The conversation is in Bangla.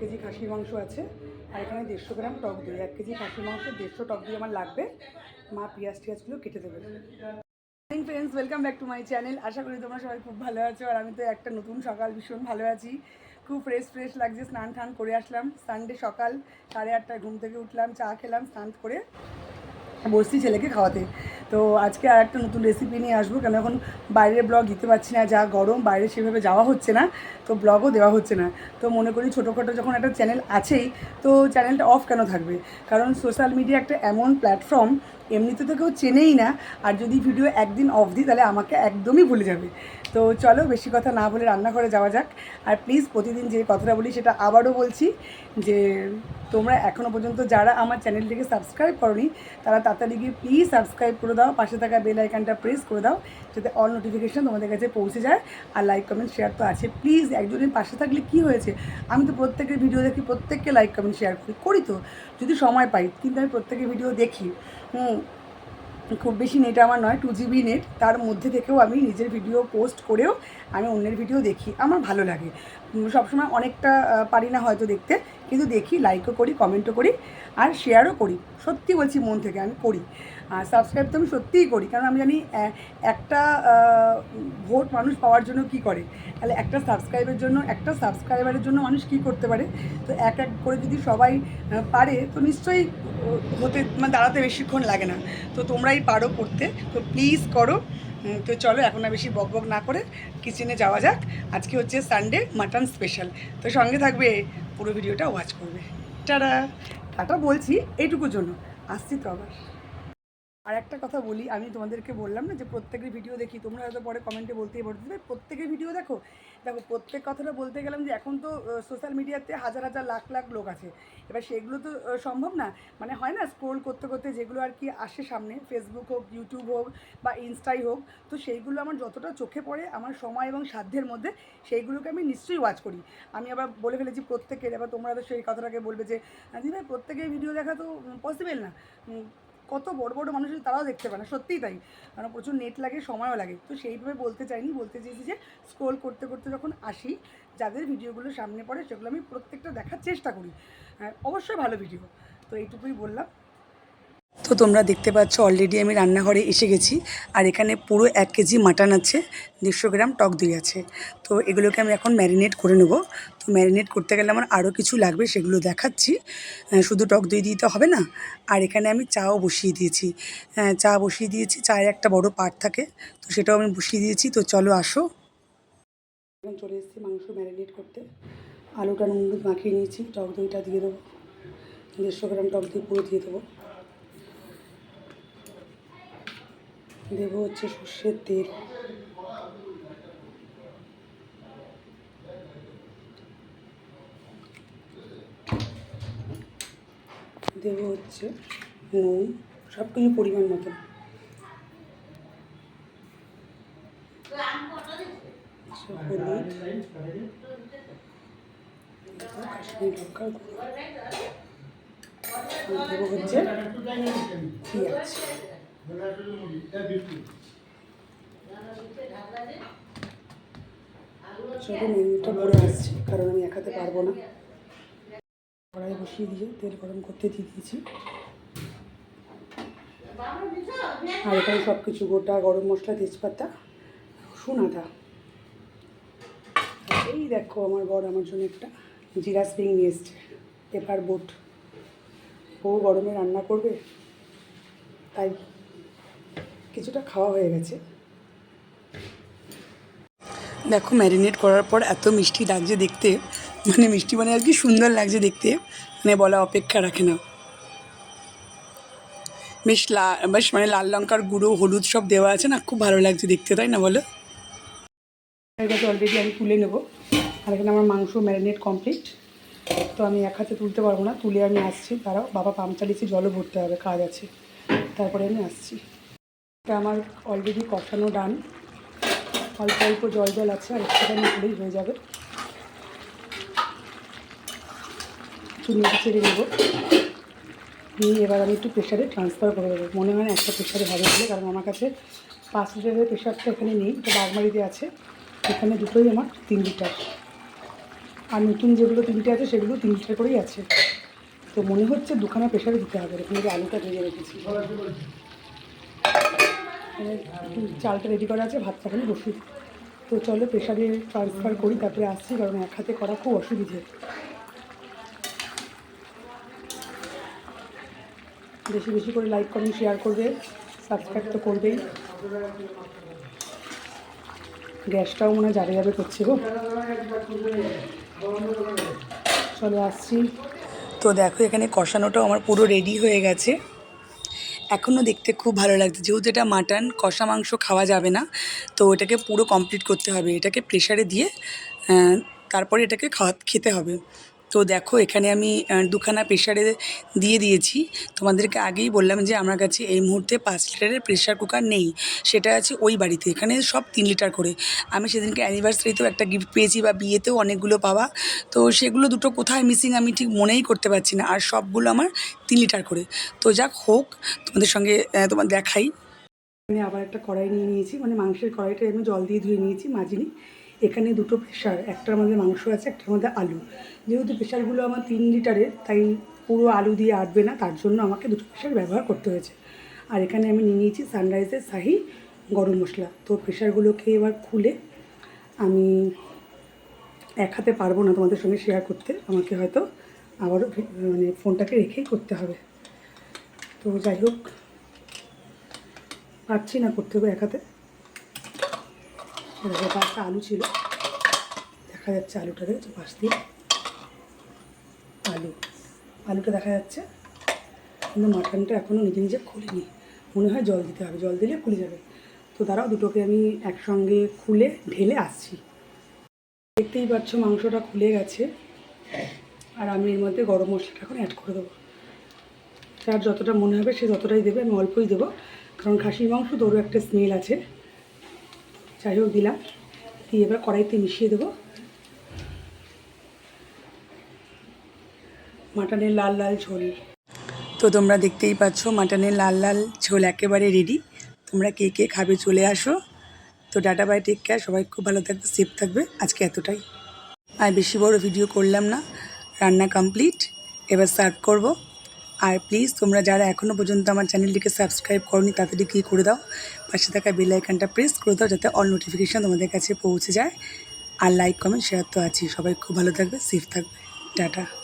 কেজি খাসির মাংস আছে। আর এখানে দেড়শো গ্রাম টক দই। এক কেজি খাসির মাংস, দেড়শো টক দই আমার লাগবে। মা পেঁয়াজ টিয়াজগুলো কেটে দেবে। Morning friends welcome back to my channel আশা করি তোমরা সবাই খুব ভালো আছো। আর আমি তো একটা নতুন সকাল, ভীষণ ভালো আছি। খুব ফ্রেশ ফ্রেশ লাগছে। স্নান টান করে আসলাম। সানডে সকাল, সাড়ে আটটায় ঘুম থেকে উঠলাম, চা খেলাম, স্নান করে বসছি ছেলেকে খাওয়াতে। তো আজকে আর একটা নতুন রেসিপি নিয়ে আসব। কেন এখন বাইরের ব্লগ দিতে পারছি না, যা গরম, বাইরে সেভাবে যাওয়া হচ্ছে না, তো ব্লগও দেওয়া হচ্ছে না। তো মনে করি ছোটোখাটো যখন একটা চ্যানেল আছেই, তো চ্যানেলটা অফ কেন থাকবে? কারণ সোশ্যাল মিডিয়া একটা এমন প্ল্যাটফর্ম এমনিতে তো কেউ চেনেই না, আর যদি ভিডিও একদিন অফ দিই, তাহলে আমাকে একদমই ভুলে যাবে। তো চলো বেশি কথা না বলে রান্নাঘরে যাওয়া যাক। আর প্লিজ প্রতিদিন যে কথাটা বলি সেটা আবারও বলছি যে তোমরা এখনও পর্যন্ত যারা আমার চ্যানেলটিকে সাবস্ক্রাইব করনি, তারা তাড়াতাড়ি গিয়ে প্লিজ সাবস্ক্রাইব করে দাও, পাশে থাকা বেল আইকনটা প্রেস করে দাও, যাতে অল নোটিফিকেশান তোমাদের কাছে পৌঁছে যায়। আর লাইক কমেন্ট শেয়ার তো আছে। প্লিজ একজনের পাশে থাকলে কি হয়েছে? আমি তো প্রত্যেকের ভিডিও দেখি, প্রত্যেককে লাইক কমেন্ট শেয়ার করি করি তো। যদি সময় পাই, কিন্তু আমি প্রত্যেকের ভিডিও দেখি, হুম খুব বেশি নেট আমার নয় টু জিবি নেট তার মধ্যে থেকেও আমি নিজের ভিডিও পোস্ট করেও আমি অন্যের ভিডিও দেখি। আমার ভালো লাগে। সবসময় অনেকটা পারি না হয়তো দেখতে। কিন্তু দেখি লাইকও করি কমেন্টও করি, আর শেয়ারও করি। সত্যি বলছি, মন থেকে আমি করি। আর সাবস্ক্রাইব তো আমি সত্যিই করি। কারণ আমি জানি একটা ভোট মানুষ পাওয়ার জন্য কি করে? তাহলে একটা সাবস্ক্রাইবের জন্য, একটা সাবস্ক্রাইবারের জন্য মানুষ কি করতে পারে? তো এক এক করে যদি সবাই পারে, তো নিশ্চয়ই হতে মানে দাঁড়াতে বেশিক্ষণ লাগে না। তো তোমরাই পারো করতে। তো প্লিজ করো। তো চলো এখন আর বেশি বক বক না করে কিচেনে যাওয়া যাক। আজকে হচ্ছে সানডে মাটন স্পেশাল তো সঙ্গে থাকবে, পুরো ভিডিওটা ওয়াচ করবে। টাটা! টাটা বলছি, এইটুকুর জন্য। আসছি তো আবার। আর একটা কথা বলি, আমি তোমাদেরকে বললাম না যে প্রত্যেকের ভিডিও দেখি, তোমরা হয়তো পরে কমেন্টে বলতেই পারো। "দিদি প্রত্যেকের ভিডিও দেখো দেখো প্রত্যেক কথাটা বলতে গেলাম যে এখন তো সোশ্যাল মিডিয়াতে হাজার হাজার লাখ লাখ লোক আছে। এবার সেগুলো তো সম্ভব না। মানে হয় না স্ক্রোল করতে করতে যেগুলো আর কি আসে সামনে ফেসবুক হোক ইউটিউব হোক বা ইনস্টাই হোক, তো সেইগুলো আমার যতটা চোখে পড়ে, আমার সময় এবং সাধ্যের মধ্যে সেইগুলোকে আমি নিশ্চয়ই ওয়াচ করি। আমি আবার বলে ফেলেছি প্রত্যেকের, এবার তোমরা তো সেই কথাটাকে বলবে যে দিদি ভাই, প্রত্যেকের ভিডিও দেখা তো পসিবল না। কত বড় বড় মানুষ তারাও দেখতে পায় না সত্যিই তাই। কারণ প্রচুর নেট লাগে সময়ও লাগে। তো সেইভাবে বলতে চাইনি বলতে চেয়েছি যে স্ক্রোল করতে করতে যখন আসি যাদের ভিডিওগুলো সামনে পড়ে সেগুলো আমি প্রত্যেকটা দেখার চেষ্টা করি। হ্যাঁ, অবশ্যই ভালো ভিডিও তো এইটুকুই বললাম। তো তোমরা দেখতে পাচ্ছ অলরেডি আমি রান্নাঘরে এসে গেছি। আর এখানে পুরো এক কেজি মাটন আছে, দেড়শো গ্রাম টক দই আছে। তো এগুলোকে আমি এখন ম্যারিনেট করে নেব। তো ম্যারিনেট করতে গেলে আমার আরও কিছু লাগবে, সেগুলো দেখাচ্ছি। শুধু টক দই দিতে হবে না, আর এখানে আমি চাও বসিয়ে দিয়েছি। চা বসিয়ে দিয়েছি চায়ের একটা বড় পাট থাকে, তো সেটাও আমি বসিয়ে দিয়েছি। তো চলো আসো। এখন চলে এসেছি মাংস ম্যারিনেট করতে। আলুটা নুন মাখিয়ে নিয়েছি, টক দইটা দিয়ে দেবো। দেড়শো গ্রাম টক দই পুরো দিয়ে দেবো। দেবো হচ্ছে সর্ষের তেল। দেব হচ্ছে নুন সব কিছু পরিমাণ মতো। আচ্ছা, কাশ্মীর লঙ্কার দেবো হচ্ছে পেঁয়াজ। চলো মেনুটা পরে আসছি, কারণ আমি এক হাতে পারব না। কড়াই বসিয়ে দিয়ে তেল গরম করতে দিয়ে দিয়েছি। আর এখানে সব কিছু গোটা গরম মশলা, তেজপাতা, রসুন এই দেখো আমার বর আমার জন্য একটা জিরা স্প্রিং নিয়ে এসছে, পেপার বোট। বউ গরমে রান্না করবে, তাই কিছুটা খাওয়া হয়ে গেছে। দেখো ম্যারিনেট করার পর এত মিষ্টি লাগছে দেখতে। মানে মিষ্টি মানে আর কি সুন্দর লাগছে দেখতে। মানে বলা অপেক্ষা রাখে না। বেশ লা বেশ মানে লাল লঙ্কার গুঁড়ো হলুদ সব দেওয়া আছে না? খুব ভালো লাগছে দেখতে তাই না বলো? এটাকে অলরেডি আমি তুলে নেব। আর এখানে আমার মাংস ম্যারিনেট কমপ্লিট তো আমি এক হাতে তুলতে পারব না। তুলে আমি আসছি। তারাও বাবা পাম্প চালিয়েছি জলও ভরতে হবে কাজ আছে। তারপরে আমি আসছি। এটা আমার অলরেডি কষানো ডান। অল্প অল্প জল জল আছে, আর একটুখানি হলেই হয়ে যাবে। চুনিটা ছেড়ে নেব। নিয়ে এবার আমি একটু প্রেশারে ট্রান্সফার করে দেবো। মনে হয় না একটা প্রেশারে হবে বলে, কারণ আমার কাছে পাঁচ লিটারের প্রেশারটা এখানে নেই, এটা বাগমারিতে আছে। এখানে দুটোই আমার তিন লিটার আর নতুন যেগুলো তিনটে আছে, সেগুলো তিন লিটার করেই আছে। তো মনে হচ্ছে দুখানা প্রেশারে দিতে হবে, এখানে আলুটা ভেজে রেখেছি। চালটা রেডি করা আছে, ভাতটা খালি বসিয়ে তো চলো প্রেশারে ট্রান্সফার করি, তারপরে আসছি, কারণ এক হাতে করা খুব অসুবিধে। বেশি বেশি করে লাইক কমেন্ট শেয়ার করবে সাবস্ক্রাইব তো করবেই। গ্যাসটাও মনে হয় যাবে যাবে করছে গো। চলো আসছি। তো দেখো, এখানে কষানোটাও আমার পুরো রেডি হয়ে গেছে। এখনও দেখতে খুব ভালো লাগছে। যেহেতু এটা মাটন, কষা মাংস খাওয়া যাবে না, তো এটাকে পুরো কমপ্লিট করতে হবে। এটাকে প্রেশারে দিয়ে তারপরে এটাকে খাওয়া, খেতে হবে। তো দেখো, এখানে আমি দুখানা প্রেশারে দিয়ে দিয়েছি। তোমাদেরকে আগেই বললাম যে আমার কাছে এই মুহূর্তে পাঁচ লিটারের প্রেশার কুকার নেই। সেটা আছে ওই বাড়িতে। এখানে সব তিন লিটার করে। আমি সেদিনকে অ্যানিভার্সারিতেও একটা গিফট পেয়েছি বা বিয়েতেও অনেকগুলো পাওয়া। তো সেগুলো দুটো কোথায় মিসিং আমি ঠিক মনেই করতে পারছি না। আর সবগুলো আমার তিন লিটার করে। তো যাক হোক, তোমাদের সঙ্গে তোমার দেখাই। আমি আবার একটা কড়াই নিয়ে নিয়েছি। মানে মাংসের কড়াইটা আমি জল দিয়ে ধুয়ে নিয়েছি, মাজিনি। এখানে দুটো প্রেশার একটার মধ্যে মাংস আছে, একটার মধ্যে আলু। যেহেতু প্রেশারগুলো আমার তিন লিটারের, তাই পুরো আলু দিয়ে আটবে না, তার জন্য আমাকে দুটো প্রেশার ব্যবহার করতে হয়েছে। আর এখানে আমি নিয়ে নিয়েছি সানরাইজের শাহি গরম মশলা। তো প্রেশারগুলোকে এবার খুলে আমি এক হাতে পারব না তোমাদের সঙ্গে শেয়ার করতে, আমাকে হয়তো আবারও মানে ফোনটাকে রেখেই করতে হবে। তো যাই হোক, পারছি না করতে হবে এক হাতে। একটা আলু ছিল। দেখা যাচ্ছে আলুটা দেখছ? পাশ দিয়ে। আলু। আলুটা দেখা যাচ্ছে। কিন্তু মাটনটা এখনও নিজে নিজে খুলিনি। মনে হয় জল দিতে হবে। জল দিলে খুলে যাবে। তো দাঁড়াও, দুটোকে আমি একসঙ্গে খুলে ঢেলে আসছি। দেখতেই পাচ্ছ মাংসটা খুলে গেছে। আর আমি এর মধ্যে গরম মশলাটা এখন অ্যাড করে দেবো। যার যতটা মনে হবে সে ততটাই দেবে। আমি অল্পই দেবো। কারণ খাসির মাংস তো ওরও একটা স্মেল আছে। যাই হোক দিলাম। দিয়ে এবার কড়াইতে মিশিয়ে দেবো। মাটনের লাল লাল ঝোল। তো তোমরা দেখতেই পাচ্ছ, মাটনের লাল লাল ঝোল একেবারে রেডি তোমরা কে কে খাবে চলে আসো। তো ডাটা বাই টেক কেয়ার সবাই খুব ভালো থাকবে সেফ থাকবে। আজকে এতটাই। আর বেশি বড় ভিডিও করলাম না। রান্না কমপ্লিট এবার সার্ভ করব। আর প্লিজ তোমরা যারা এখনও পর্যন্ত আমার চ্যানেলটিকে সাবস্ক্রাইব করনি তাড়াতাড়ি কী করে দাও? পাশে থাকা বেল আইকনটা প্রেস করে দাও, যাতে অল নোটিফিকেশান তোমাদের কাছে পৌঁছে যায়। আর লাইক কমেন্ট শেয়ার তো আছি সবাই খুব ভালো থাকবে সেফ থাকবে। টাটা।